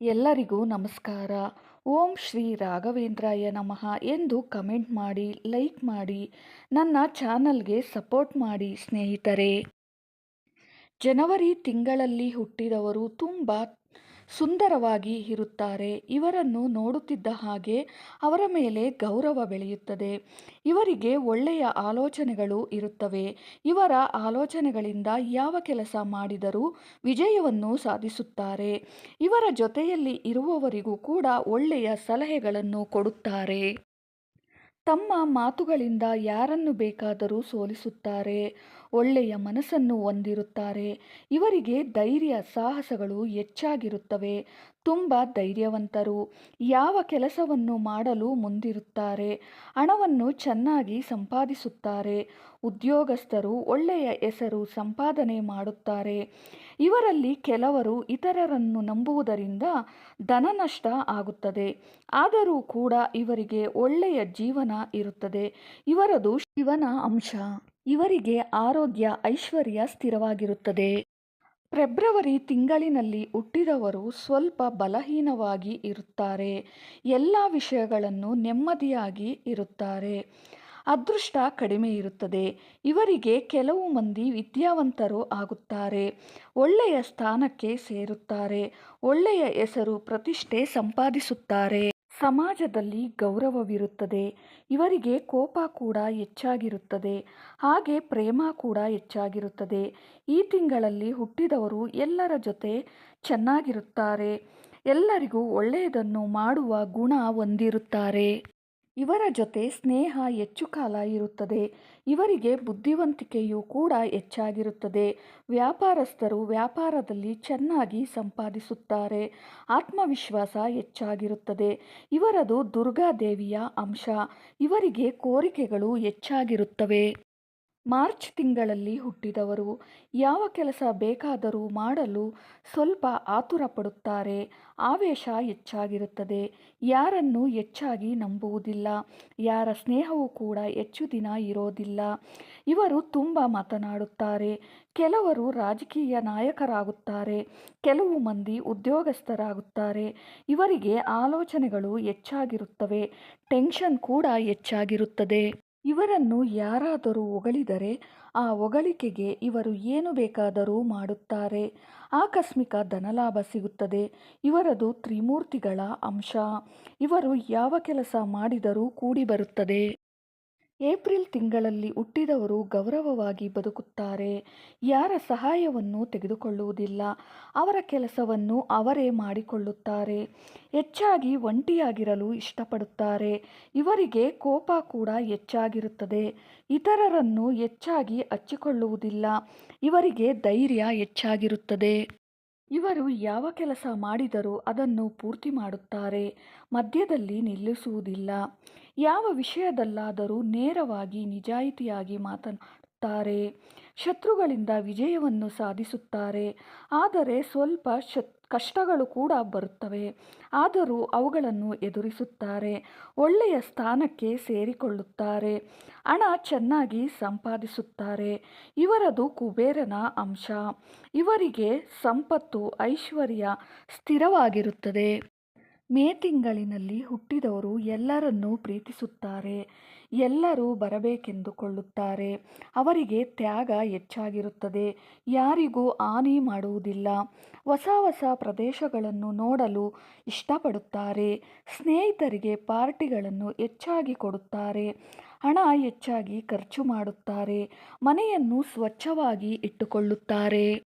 ಎಲ್ಲರಿಗೂ ನಮಸ್ಕಾರ. ಓಂ ಶ್ರೀ ರಾಘವೇಂದ್ರಾಯ ನಮಃ ಎಂದು ಕಮೆಂಟ್ ಮಾಡಿ, ಲೈಕ್ ಮಾಡಿ, ನನ್ನ ಚಾನಲ್ಗೆ ಸಪೋರ್ಟ್ ಮಾಡಿ ಸ್ನೇಹಿತರೆ. ಜನವರಿ ತಿಂಗಳಲ್ಲಿ ಹುಟ್ಟಿದವರು ತುಂಬ ಸುಂದರವಾಗಿ ಇರುತ್ತಾರೆ. ಇವರನ್ನು ನೋಡುತ್ತಿದ್ದ ಹಾಗೆ ಅವರ ಮೇಲೆ ಗೌರವ ಬೆಳೆಯುತ್ತದೆ. ಇವರಿಗೆ ಒಳ್ಳೆಯ ಆಲೋಚನೆಗಳು ಇರುತ್ತವೆ. ಇವರ ಆಲೋಚನೆಗಳಿಂದ ಯಾವ ಕೆಲಸ ಮಾಡಿದರೂ ವಿಜಯವನ್ನು ಸಾಧಿಸುತ್ತಾರೆ. ಇವರ ಜೊತೆಯಲ್ಲಿ ಇರುವವರಿಗೂ ಕೂಡ ಒಳ್ಳೆಯ ಸಲಹೆಗಳನ್ನು ಕೊಡುತ್ತಾರೆ. ತಮ್ಮ ಮಾತುಗಳಿಂದ ಯಾರನ್ನು ಬೇಕಾದರೂ ಸೋಲಿಸುತ್ತಾರೆ. ಒಳ್ಳೆಯ ಮನಸ್ಸನ್ನು ಹೊಂದಿರುತ್ತಾರೆ. ಇವರಿಗೆ ಧೈರ್ಯ, ಸಾಹಸಗಳು ಹೆಚ್ಚಾಗಿರುತ್ತವೆ. ತುಂಬ ಧೈರ್ಯವಂತರು ಯಾವ ಕೆಲಸವನ್ನು ಮಾಡಲು ಮುಂದಿರುತ್ತಾರೆ, ಹಣವನ್ನು ಚೆನ್ನಾಗಿ ಸಂಪಾದಿಸುತ್ತಾರೆ, ಉದ್ಯೋಗಸ್ಥರು ಒಳ್ಳೆಯ ಹೆಸರು ಸಂಪಾದನೆ ಮಾಡುತ್ತಾರೆ. ಇವರಲ್ಲಿ ಕೆಲವರು ಇತರರನ್ನು ನಂಬುವುದರಿಂದ ಧನನಷ್ಟ ಆಗುತ್ತದೆ. ಆದರೂ ಕೂಡ ಇವರಿಗೆ ಒಳ್ಳೆಯ ಜೀವನ ಇರುತ್ತದೆ. ಇವರದು ಶಿವನ ಅಂಶ. ಇವರಿಗೆ ಆರೋಗ್ಯ ಐಶ್ವರ್ಯ ಸ್ಥಿರವಾಗಿರುತ್ತದೆ. ಫೆಬ್ರವರಿ ತಿಂಗಳಿನಲ್ಲಿ ಹುಟ್ಟಿದವರು ಸ್ವಲ್ಪ ಬಲಹೀನವಾಗಿ ಇರುತ್ತಾರೆ. ಎಲ್ಲ ವಿಷಯಗಳನ್ನು ನೆಮ್ಮದಿಯಾಗಿ ಇರುತ್ತಾರೆ. ಅದೃಷ್ಟ ಕಡಿಮೆ ಇರುತ್ತದೆ. ಇವರಿಗೆ ಕೆಲವು ಮಂದಿ ವಿದ್ಯಾವಂತರು ಆಗುತ್ತಾರೆ. ಒಳ್ಳೆಯ ಸ್ಥಾನಕ್ಕೆ ಸೇರುತ್ತಾರೆ. ಒಳ್ಳೆಯ ಹೆಸರು ಪ್ರತಿಷ್ಠೆ ಸಂಪಾದಿಸುತ್ತಾರೆ. ಸಮಾಜದಲ್ಲಿ ಗೌರವವಿರುತ್ತದೆ. ಇವರಿಗೆ ಕೋಪ ಕೂಡ ಹೆಚ್ಚಾಗಿರುತ್ತದೆ. ಹಾಗೆ ಪ್ರೇಮ ಕೂಡ ಹೆಚ್ಚಾಗಿರುತ್ತದೆ. ಈ ತಿಂಗಳಲ್ಲಿ ಹುಟ್ಟಿದವರು ಎಲ್ಲರ ಜೊತೆ ಚೆನ್ನಾಗಿರುತ್ತಾರೆ. ಎಲ್ಲರಿಗೂ ಒಳ್ಳೆಯದನ್ನು ಮಾಡುವ ಗುಣ ಹೊಂದಿರುತ್ತಾರೆ. ಇವರ ಜೊತೆ ಸ್ನೇಹ ಹೆಚ್ಚು ಕಾಲ ಇರುತ್ತದೆ. ಇವರಿಗೆ ಬುದ್ಧಿವಂತಿಕೆಯೂ ಕೂಡ ಹೆಚ್ಚಾಗಿರುತ್ತದೆ. ವ್ಯಾಪಾರಸ್ಥರು ವ್ಯಾಪಾರದಲ್ಲಿ ಚೆನ್ನಾಗಿ ಸಂಪಾದಿಸುತ್ತಾರೆ. ಆತ್ಮವಿಶ್ವಾಸ ಹೆಚ್ಚಾಗಿರುತ್ತದೆ. ಇವರದು ದುರ್ಗಾದೇವಿಯ ಅಂಶ. ಇವರಿಗೆ ಕೋರಿಕೆಗಳು ಹೆಚ್ಚಾಗಿರುತ್ತವೆ. ಮಾರ್ಚ್ ತಿಂಗಳಲ್ಲಿ ಹುಟ್ಟಿದವರು. ಯಾವ ಕೆಲಸ ಬೇಕಾದರೂ ಮಾಡಲು ಸ್ವಲ್ಪ ಆತುರ ಪಡುತ್ತಾರೆ ಆವೇಶ ಹೆಚ್ಚಾಗಿರುತ್ತದೆ. ಯಾರನ್ನು ಹೆಚ್ಚಾಗಿ ನಂಬುವುದಿಲ್ಲ. ಯಾರ ಸ್ನೇಹವೂ ಕೂಡ ಹೆಚ್ಚು ದಿನ ಇರೋದಿಲ್ಲ. ಇವರು ತುಂಬ ಮಾತನಾಡುತ್ತಾರೆ. ಕೆಲವರು ರಾಜಕೀಯ ನಾಯಕರಾಗುತ್ತಾರೆ. ಕೆಲವು ಮಂದಿ ಉದ್ಯೋಗಸ್ಥರಾಗುತ್ತಾರೆ. ಇವರಿಗೆ ಆಲೋಚನೆಗಳು ಹೆಚ್ಚಾಗಿರುತ್ತವೆ. ಟೆನ್ಷನ್ ಕೂಡ ಹೆಚ್ಚಾಗಿರುತ್ತದೆ. ಇವರನ್ನು ಯಾರಾದರೂ ಹೊಗಳಿದರೆ ಆ ಹೊಗಳಿಕೆಗೆ ಇವರು ಏನು ಬೇಕಾದರೂ ಮಾಡುತ್ತಾರೆ. ಆಕಸ್ಮಿಕ ಧನಲಾಭ ಸಿಗುತ್ತದೆ. ಇವರದು ತ್ರಿಮೂರ್ತಿಗಳ ಅಂಶ. ಇವರು ಯಾವ ಕೆಲಸ ಮಾಡಿದರೂ ಕೂಡಿ ಬರುತ್ತದೆ ಏಪ್ರಿಲ್ ತಿಂಗಳಲ್ಲಿ ಹುಟ್ಟಿದವರು ಗೌರವವಾಗಿ ಬದುಕುತ್ತಾರೆ. ಯಾರ ಸಹಾಯವನ್ನು ತೆಗೆದುಕೊಳ್ಳುವುದಿಲ್ಲ. ಅವರ ಕೆಲಸವನ್ನು ಅವರೇ ಮಾಡಿಕೊಳ್ಳುತ್ತಾರೆ. ಹೆಚ್ಚಾಗಿ ಒಂಟಿಯಾಗಿರಲು ಇಷ್ಟಪಡುತ್ತಾರೆ. ಇವರಿಗೆ ಕೋಪ ಕೂಡ ಹೆಚ್ಚಾಗಿರುತ್ತದೆ. ಇತರರನ್ನು ಹೆಚ್ಚಾಗಿ ಹಚ್ಚಿಕೊಳ್ಳುವುದಿಲ್ಲ ಇವರಿಗೆ ಧೈರ್ಯ ಹೆಚ್ಚಾಗಿರುತ್ತದೆ. ಇವರು ಯಾವ ಕೆಲಸ ಮಾಡಿದರೂ ಅದನ್ನು ಪೂರ್ತಿ ಮಾಡುತ್ತಾರೆ. ಮಧ್ಯದಲ್ಲಿ ನಿಲ್ಲಿಸುವುದಿಲ್ಲ. ಯಾವ ವಿಷಯದಲ್ಲಾದರೂ ನೇರವಾಗಿ ನಿಜಾಯಿತಿಯಾಗಿ ಮಾತನಾಡುತ್ತಾರೆ. ಶತ್ರುಗಳಿಂದ ವಿಜಯವನ್ನು ಸಾಧಿಸುತ್ತಾರೆ. ಆದರೆ ಸ್ವಲ್ಪ ಶತ್, ಕಷ್ಟಗಳು ಕೂಡ ಬರುತ್ತವೆ. ಆದರೂ ಅವುಗಳನ್ನು ಎದುರಿಸುತ್ತಾರೆ. ಒಳ್ಳೆಯ ಸ್ಥಾನಕ್ಕೆ ಸೇರಿಕೊಳ್ಳುತ್ತಾರೆ. ಹಣ ಚೆನ್ನಾಗಿ ಸಂಪಾದಿಸುತ್ತಾರೆ. ಇವರದು ಕುಬೇರನ ಅಂಶ. ಇವರಿಗೆ ಸಂಪತ್ತು, ಐಶ್ವರ್ಯ ಸ್ಥಿರವಾಗಿರುತ್ತದೆ. ಮೇ ತಿಂಗಳಿನಲ್ಲಿ ಹುಟ್ಟಿದವರು ಎಲ್ಲರನ್ನೂ ಪ್ರೀತಿಸುತ್ತಾರೆ. ಎಲ್ಲರೂ ಬರಬೇಕೆಂದುಕೊಳ್ಳುತ್ತಾರೆ. ಅವರಿಗೆ ತ್ಯಾಗ ಹೆಚ್ಚಾಗಿರುತ್ತದೆ. ಯಾರಿಗೂ ಹಾನಿ ಮಾಡುವುದಿಲ್ಲ. ಹೊಸ ಹೊಸ ಪ್ರದೇಶಗಳನ್ನು ನೋಡಲು ಇಷ್ಟಪಡುತ್ತಾರೆ. ಸ್ನೇಹಿತರಿಗೆ ಪಾರ್ಟಿಗಳನ್ನು ಹೆಚ್ಚಾಗಿ ಕೊಡುತ್ತಾರೆ. ಹಣ ಹೆಚ್ಚಾಗಿ ಖರ್ಚು ಮಾಡುತ್ತಾರೆ. ಮನೆಯನ್ನು ಸ್ವಚ್ಛವಾಗಿ ಇಟ್ಟುಕೊಳ್ಳುತ್ತಾರೆ.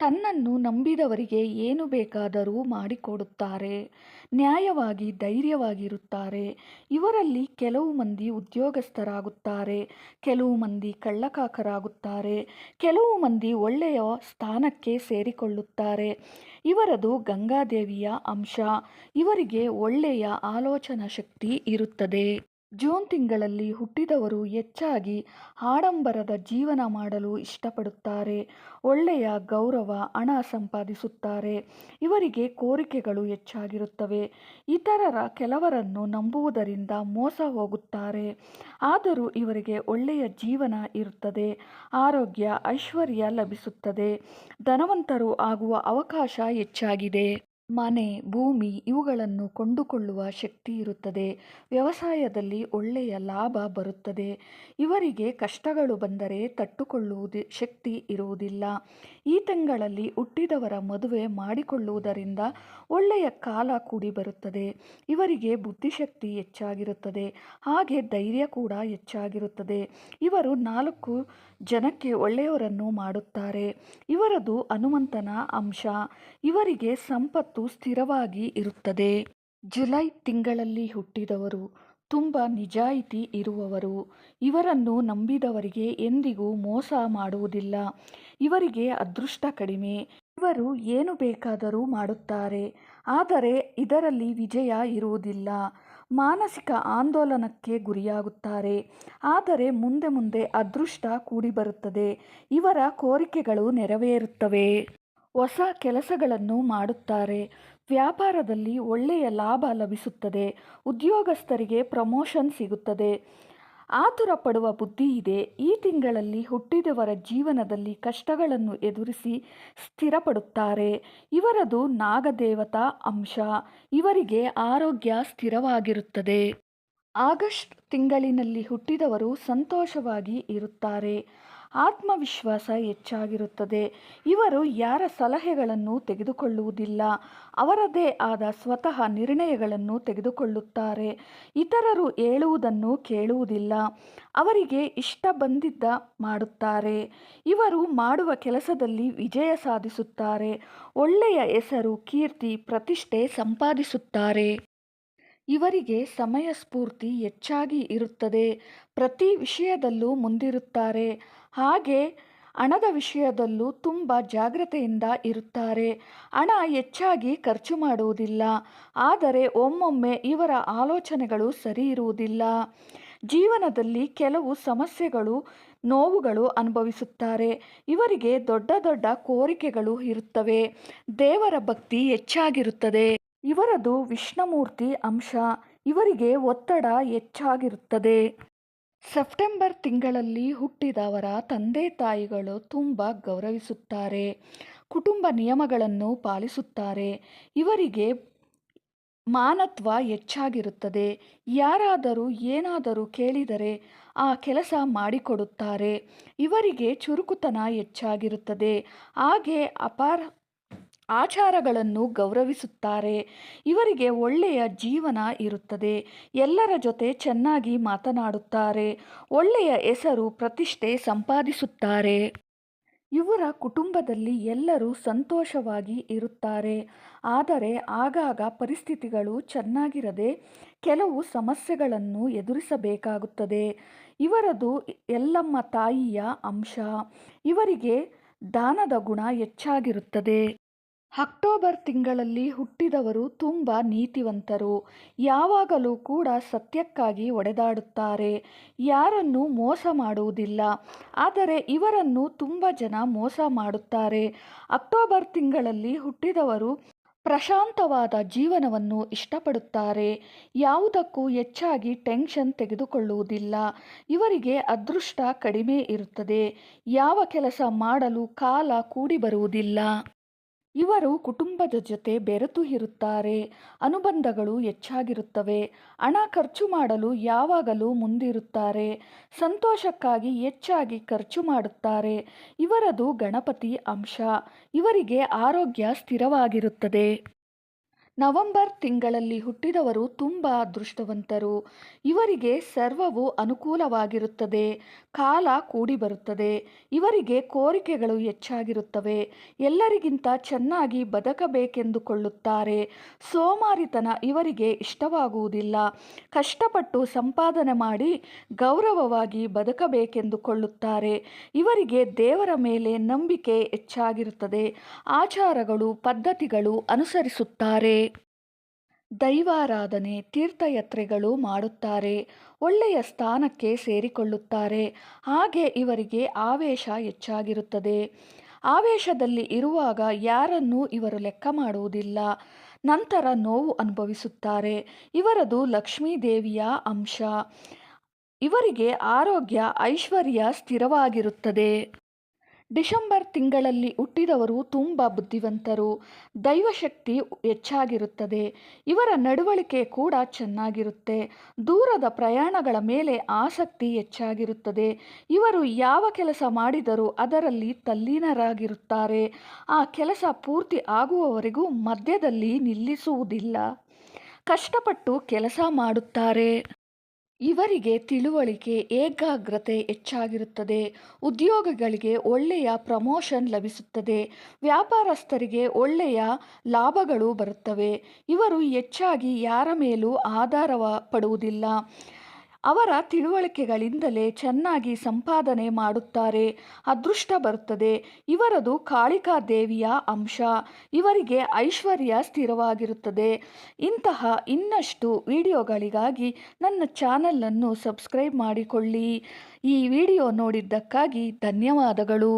ತನ್ನನ್ನು ನಂಬಿದವರಿಗೆ ಏನು ಬೇಕಾದರೂ ಮಾಡಿಕೊಡುತ್ತಾರೆ, ನ್ಯಾಯವಾಗಿ ಧೈರ್ಯವಾಗಿರುತ್ತಾರೆ. ಇವರಲ್ಲಿ ಕೆಲವು ಮಂದಿ ಉದ್ಯೋಗಸ್ಥರಾಗುತ್ತಾರೆ, ಕೆಲವು ಮಂದಿ ಕಳ್ಳಕಾಕರಾಗುತ್ತಾರೆ, ಕೆಲವು ಮಂದಿ ಒಳ್ಳೆಯ ಸ್ಥಾನಕ್ಕೆ ಸೇರಿಕೊಳ್ಳುತ್ತಾರೆ. ಇವರದು ಗಂಗಾದೇವಿಯ ಅಂಶ. ಇವರಿಗೆ ಒಳ್ಳೆಯ ಆಲೋಚನಾ ಶಕ್ತಿ ಇರುತ್ತದೆ. ಜೂನ್ ತಿಂಗಳಲ್ಲಿ ಹುಟ್ಟಿದವರು ಹೆಚ್ಚಾಗಿ ಆಡಂಬರದ ಜೀವನ ಮಾಡಲು ಇಷ್ಟಪಡುತ್ತಾರೆ. ಒಳ್ಳೆಯ ಗೌರವ, ಹಣ ಸಂಪಾದಿಸುತ್ತಾರೆ. ಇವರಿಗೆ ಕೋರಿಕೆಗಳು ಹೆಚ್ಚಾಗಿರುತ್ತವೆ. ಇತರರ ಕೆಲವರನ್ನು ನಂಬುವುದರಿಂದ ಮೋಸ ಹೋಗುತ್ತಾರೆ. ಆದರೂ ಇವರಿಗೆ ಒಳ್ಳೆಯ ಜೀವನ ಇರುತ್ತದೆ. ಆರೋಗ್ಯ, ಐಶ್ವರ್ಯ ಲಭಿಸುತ್ತದೆ. ಧನವಂತರು ಆಗುವ ಅವಕಾಶ ಹೆಚ್ಚಾಗಿದೆ. ಮನೆ, ಭೂಮಿ ಇವುಗಳನ್ನು ಕೊಂಡುಕೊಳ್ಳುವ ಶಕ್ತಿ ಇರುತ್ತದೆ. ವ್ಯವಸಾಯದಲ್ಲಿ ಒಳ್ಳೆಯ ಲಾಭ ಬರುತ್ತದೆ. ಇವರಿಗೆ ಕಷ್ಟಗಳು ಬಂದರೆ ತಟ್ಟುಕೊಳ್ಳುವುದು ಶಕ್ತಿ ಇರುವುದಿಲ್ಲ. ಈ ತಿಂಗಳಲ್ಲಿ ಹುಟ್ಟಿದವರ ಮದುವೆ ಮಾಡಿಕೊಳ್ಳುವುದರಿಂದ ಒಳ್ಳೆಯ ಕಾಲ ಕೂಡಿ ಬರುತ್ತದೆ. ಇವರಿಗೆ ಬುದ್ಧಿಶಕ್ತಿ ಹೆಚ್ಚಾಗಿರುತ್ತದೆ. ಹಾಗೆ ಧೈರ್ಯ ಕೂಡ ಹೆಚ್ಚಾಗಿರುತ್ತದೆ. ಇವರು ನಾಲ್ಕು ಜನಕ್ಕೆ ಒಳ್ಳೆಯವರನ್ನು ಮಾಡುತ್ತಾರೆ. ಇವರದು ಹನುಮಂತನ ಅಂಶ. ಇವರಿಗೆ ಸಂಪತ್ತು ಸ್ಥಿರವಾಗಿ ಇರುತ್ತದೆ. ಜುಲೈ ತಿಂಗಳಲ್ಲಿ ಹುಟ್ಟಿದವರು, ತುಂಬ ನಿಜಾಯಿತಿ ಇರುವವರು. ಇವರನ್ನು ನಂಬಿದವರಿಗೆ ಎಂದಿಗೂ ಮೋಸ ಮಾಡುವುದಿಲ್ಲ. ಇವರಿಗೆ ಅದೃಷ್ಟ ಕಡಿಮೆ. ಇವರು ಏನು ಬೇಕಾದರೂ ಮಾಡುತ್ತಾರೆ. ಆದರೆ ಇದರಲ್ಲಿ ವಿಜಯ ಇರುವುದಿಲ್ಲ. ಮಾನಸಿಕ ಆಂದೋಲನಕ್ಕೆ ಗುರಿಯಾಗುತ್ತಾರೆ. ಆದರೆ ಮುಂದೆ ಮುಂದೆ ಅದೃಷ್ಟ ಕೂಡಿಬರುತ್ತದೆ. ಇವರ ಕೋರಿಕೆಗಳು ನೆರವೇರುತ್ತವೆ. ಹೊಸ ಕೆಲಸಗಳನ್ನು ಮಾಡುತ್ತಾರೆ. ವ್ಯಾಪಾರದಲ್ಲಿ ಒಳ್ಳೆಯ ಲಾಭ ಲಭಿಸುತ್ತದೆ. ಉದ್ಯೋಗಸ್ಥರಿಗೆ ಪ್ರಮೋಷನ್ ಸಿಗುತ್ತದೆ. ಆತುರ ಪಡುವ ಬುದ್ಧಿ ಇದೆ. ಈ ತಿಂಗಳಲ್ಲಿ ಹುಟ್ಟಿದವರ ಜೀವನದಲ್ಲಿ ಕಷ್ಟಗಳನ್ನು ಎದುರಿಸಿ ಸ್ಥಿರಪಡುತ್ತಾರೆ. ಇವರದು ನಾಗದೇವತಾ ಅಂಶ. ಇವರಿಗೆ ಆರೋಗ್ಯ ಸ್ಥಿರವಾಗಿರುತ್ತದೆ. ಆಗಸ್ಟ್ ತಿಂಗಳಿನಲ್ಲಿ ಹುಟ್ಟಿದವರು ಸಂತೋಷವಾಗಿ ಇರುತ್ತಾರೆ. ಆತ್ಮವಿಶ್ವಾಸ ಹೆಚ್ಚಾಗಿರುತ್ತದೆ. ಇವರು ಯಾರ ಸಲಹೆಗಳನ್ನು ತೆಗೆದುಕೊಳ್ಳುವುದಿಲ್ಲ, ಅವರದೇ ಆದ ಸ್ವತಃ ನಿರ್ಣಯಗಳನ್ನು ತೆಗೆದುಕೊಳ್ಳುತ್ತಾರೆ. ಇತರರು ಹೇಳುವುದನ್ನು ಕೇಳುವುದಿಲ್ಲ, ಅವರಿಗೆ ಇಷ್ಟ ಬಂದಿದ್ದ ಮಾಡುತ್ತಾರೆ. ಇವರು ಮಾಡುವ ಕೆಲಸದಲ್ಲಿ ವಿಜಯ ಸಾಧಿಸುತ್ತಾರೆ, ಒಳ್ಳೆಯ ಹೆಸರು, ಕೀರ್ತಿ, ಪ್ರತಿಷ್ಠೆ ಸಂಪಾದಿಸುತ್ತಾರೆ. ಇವರಿಗೆ ಸಮಯ ಸ್ಫೂರ್ತಿ ಹೆಚ್ಚಾಗಿ ಇರುತ್ತದೆ. ಪ್ರತಿ ವಿಷಯದಲ್ಲೂ ಮುಂದಿರುತ್ತಾರೆ. ಹಾಗೆ ಹಣದ ವಿಷಯದಲ್ಲೂ ತುಂಬ ಜಾಗ್ರತೆಯಿಂದ ಇರುತ್ತಾರೆ. ಹಣ ಹೆಚ್ಚಾಗಿ ಖರ್ಚು ಮಾಡುವುದಿಲ್ಲ. ಆದರೆ ಒಮ್ಮೊಮ್ಮೆ ಇವರ ಆಲೋಚನೆಗಳು ಸರಿ ಇರುವುದಿಲ್ಲ. ಜೀವನದಲ್ಲಿ ಕೆಲವು ಸಮಸ್ಯೆಗಳು, ನೋವುಗಳು ಅನುಭವಿಸುತ್ತಾರೆ. ಇವರಿಗೆ ದೊಡ್ಡ ದೊಡ್ಡ ಕೋರಿಕೆಗಳು ಇರುತ್ತವೆ. ದೇವರ ಭಕ್ತಿ ಹೆಚ್ಚಾಗಿರುತ್ತದೆ. ಇವರದು ವಿಷ್ಣುಮೂರ್ತಿ ಅಂಶ ಇವರಿಗೆ ಒತ್ತಡ ಹೆಚ್ಚಾಗಿರುತ್ತದೆ. ಸೆಪ್ಟೆಂಬರ್ ತಿಂಗಳಲ್ಲಿ ಹುಟ್ಟಿದವರ ತಂದೆ ತಾಯಿಗಳು ತುಂಬ ಗೌರವಿಸುತ್ತಾರೆ. ಕುಟುಂಬ ನಿಯಮಗಳನ್ನು ಪಾಲಿಸುತ್ತಾರೆ. ಇವರಿಗೆ ಮಾನತ್ವ ಹೆಚ್ಚಾಗಿರುತ್ತದೆ. ಯಾರಾದರೂ ಏನಾದರೂ ಕೇಳಿದರೆ ಆ ಕೆಲಸ ಮಾಡಿಕೊಡುತ್ತಾರೆ. ಇವರಿಗೆ ಚುರುಕುತನ ಹೆಚ್ಚಾಗಿರುತ್ತದೆ. ಹಾಗೆ ಅಪಾರ ಆಚಾರಗಳನ್ನು ಗೌರವಿಸುತ್ತಾರೆ. ಇವರಿಗೆ ಒಳ್ಳೆಯ ಜೀವನ ಇರುತ್ತದೆ. ಎಲ್ಲರ ಜೊತೆ ಚೆನ್ನಾಗಿ ಮಾತನಾಡುತ್ತಾರೆ. ಒಳ್ಳೆಯ ಹೆಸರು ಪ್ರತಿಷ್ಠೆ ಸಂಪಾದಿಸುತ್ತಾರೆ. ಇವರ ಕುಟುಂಬದಲ್ಲಿ ಎಲ್ಲರೂ ಸಂತೋಷವಾಗಿ ಇರುತ್ತಾರೆ. ಆದರೆ ಆಗಾಗ ಪರಿಸ್ಥಿತಿಗಳು ಚೆನ್ನಾಗಿರದೆ ಕೆಲವು ಸಮಸ್ಯೆಗಳನ್ನು ಎದುರಿಸಬೇಕಾಗುತ್ತದೆ. ಇವರದು ಎಲ್ಲಮ್ಮ ತಾಯಿಯ ಅಂಶ. ಇವರಿಗೆ ದಾನದ ಗುಣ ಹೆಚ್ಚಾಗಿರುತ್ತದೆ. ಅಕ್ಟೋಬರ್ ತಿಂಗಳಲ್ಲಿ ಹುಟ್ಟಿದವರು ತುಂಬ ನೀತಿವಂತರು. ಯಾವಾಗಲೂ ಕೂಡ ಸತ್ಯಕ್ಕಾಗಿ ಒಡೆದಾಡುತ್ತಾರೆ. ಯಾರನ್ನು ಮೋಸ ಮಾಡುವುದಿಲ್ಲ. ಆದರೆ ಇವರನ್ನು ತುಂಬ ಜನ ಮೋಸ ಮಾಡುತ್ತಾರೆ. ಅಕ್ಟೋಬರ್ ತಿಂಗಳಲ್ಲಿ ಹುಟ್ಟಿದವರು ಪ್ರಶಾಂತವಾದ ಜೀವನವನ್ನು ಇಷ್ಟಪಡುತ್ತಾರೆ. ಯಾವುದಕ್ಕೂ ಹೆಚ್ಚಾಗಿ ಟೆನ್ಷನ್ ತೆಗೆದುಕೊಳ್ಳುವುದಿಲ್ಲ. ಇವರಿಗೆ ಅದೃಷ್ಟ ಕಡಿಮೆ ಇರುತ್ತದೆ. ಯಾವ ಕೆಲಸ ಮಾಡಲು ಕಾಲ ಕೂಡಿ ಬರುವುದಿಲ್ಲ ಇವರು ಕುಟುಂಬದ ಜೊತೆ ಬೆರೆತು ಇರುತ್ತಾರೆ, ಅನುಬಂಧಗಳು ಹೆಚ್ಚಾಗಿರುತ್ತವೆ, ಹಣ ಖರ್ಚು ಮಾಡಲು ಯಾವಾಗಲೂ ಮುಂದಿರುತ್ತಾರೆ, ಸಂತೋಷಕ್ಕಾಗಿ ಹೆಚ್ಚಾಗಿ ಖರ್ಚು ಮಾಡುತ್ತಾರೆ, ಇವರದು ಗಣಪತಿ ಅಂಶ, ಇವರಿಗೆ ಆರೋಗ್ಯ ಸ್ಥಿರವಾಗಿರುತ್ತದೆ. ನವೆಂಬರ್ ತಿಂಗಳಲ್ಲಿ ಹುಟ್ಟಿದವರು ತುಂಬ ಅದೃಷ್ಟವಂತರು. ಇವರಿಗೆ ಸರ್ವವು ಅನುಕೂಲವಾಗಿರುತ್ತದೆ. ಕಾಲ ಕೂಡಿ ಬರುತ್ತದೆ ಇವರಿಗೆ ಕೋರಿಕೆಗಳು ಹೆಚ್ಚಾಗಿರುತ್ತವೆ. ಎಲ್ಲರಿಗಿಂತ ಚೆನ್ನಾಗಿ ಬದುಕಬೇಕೆಂದುಕೊಳ್ಳುತ್ತಾರೆ. ಸೋಮಾರಿತನ ಇವರಿಗೆ ಇಷ್ಟವಾಗುವುದಿಲ್ಲ. ಕಷ್ಟಪಟ್ಟು ಸಂಪಾದನೆ ಮಾಡಿ ಗೌರವವಾಗಿ ಬದುಕಬೇಕೆಂದುಕೊಳ್ಳುತ್ತಾರೆ. ಇವರಿಗೆ ದೇವರ ಮೇಲೆ ನಂಬಿಕೆ ಹೆಚ್ಚಾಗಿರುತ್ತದೆ. ಆಚಾರಗಳು, ಪದ್ಧತಿಗಳು ಅನುಸರಿಸುತ್ತಾರೆ. ದೈವಾರಾಧನೆ, ತೀರ್ಥಯಾತ್ರೆಗಳು ಮಾಡುತ್ತಾರೆ, ಒಳ್ಳೆಯ ಸ್ಥಾನಕ್ಕೆ ಸೇರಿಕೊಳ್ಳುತ್ತಾರೆ. ಹಾಗೆ ಇವರಿಗೆ ಆವೇಶ ಹೆಚ್ಚಾಗಿರುತ್ತದೆ. ಆವೇಶದಲ್ಲಿ ಇರುವಾಗ ಯಾರನ್ನೂ ಇವರು ಲೆಕ್ಕ ಮಾಡುವುದಿಲ್ಲ. ನಂತರ ನೋವು ಅನುಭವಿಸುತ್ತಾರೆ. ಇವರದು ಲಕ್ಷ್ಮೀ ದೇವಿಯ ಅಂಶ. ಇವರಿಗೆ ಆರೋಗ್ಯ, ಐಶ್ವರ್ಯ ಸ್ಥಿರವಾಗಿರುತ್ತದೆ. ಡಿಸೆಂಬರ್ ತಿಂಗಳಲ್ಲಿ ಹುಟ್ಟಿದವರು ತುಂಬ ಬುದ್ಧಿವಂತರು. ದೈವಶಕ್ತಿ ಹೆಚ್ಚಾಗಿರುತ್ತದೆ. ಇವರ ನಡವಳಿಕೆ ಕೂಡ ಚೆನ್ನಾಗಿರುತ್ತೆ. ದೂರದ ಪ್ರಯಾಣಗಳ ಮೇಲೆ ಆಸಕ್ತಿ ಹೆಚ್ಚಾಗಿರುತ್ತದೆ. ಇವರು ಯಾವ ಕೆಲಸ ಮಾಡಿದರೂ ಅದರಲ್ಲಿ ತಲ್ಲೀನರಾಗಿರುತ್ತಾರೆ. ಆ ಕೆಲಸ ಪೂರ್ತಿ ಆಗುವವರೆಗೂ ಮಧ್ಯದಲ್ಲಿ ನಿಲ್ಲಿಸುವುದಿಲ್ಲ. ಕಷ್ಟಪಟ್ಟು ಕೆಲಸ ಮಾಡುತ್ತಾರೆ. ಇವರಿಗೆ ತಿಳುವಳಿಕೆ, ಏಕಾಗ್ರತೆ ಹೆಚ್ಚಾಗಿರುತ್ತದೆ. ಉದ್ಯೋಗಗಳಿಗೆ ಒಳ್ಳೆಯ ಪ್ರಮೋಷನ್ ಲಭಿಸುತ್ತದೆ. ವ್ಯಾಪಾರಸ್ಥರಿಗೆ ಒಳ್ಳೆಯ ಲಾಭಗಳು ಬರುತ್ತವೆ. ಇವರು ಹೆಚ್ಚಾಗಿ ಯಾರ ಮೇಲೂ ಆಧಾರ ಪಡುವುದಿಲ್ಲ. ಅವರ ತಿಳುವಳಿಕೆಗಳಿಂದಲೇ ಚೆನ್ನಾಗಿ ಸಂಪಾದನೆ ಮಾಡುತ್ತಾರೆ. ಅದೃಷ್ಟ ಬರುತ್ತದೆ. ಇವರದು ಕಾಳಿಕಾ ದೇವಿಯ ಅಂಶ. ಇವರಿಗೆ ಐಶ್ವರ್ಯ ಸ್ಥಿರವಾಗಿರುತ್ತದೆ. ಇಂತಹ ಇನ್ನಷ್ಟು ವಿಡಿಯೋಗಳಿಗಾಗಿ ನನ್ನ ಚಾನಲನ್ನು ಸಬ್ಸ್ಕ್ರೈಬ್ ಮಾಡಿಕೊಳ್ಳಿ. ಈ ವಿಡಿಯೋ ನೋಡಿದ್ದಕ್ಕಾಗಿ ಧನ್ಯವಾದಗಳು.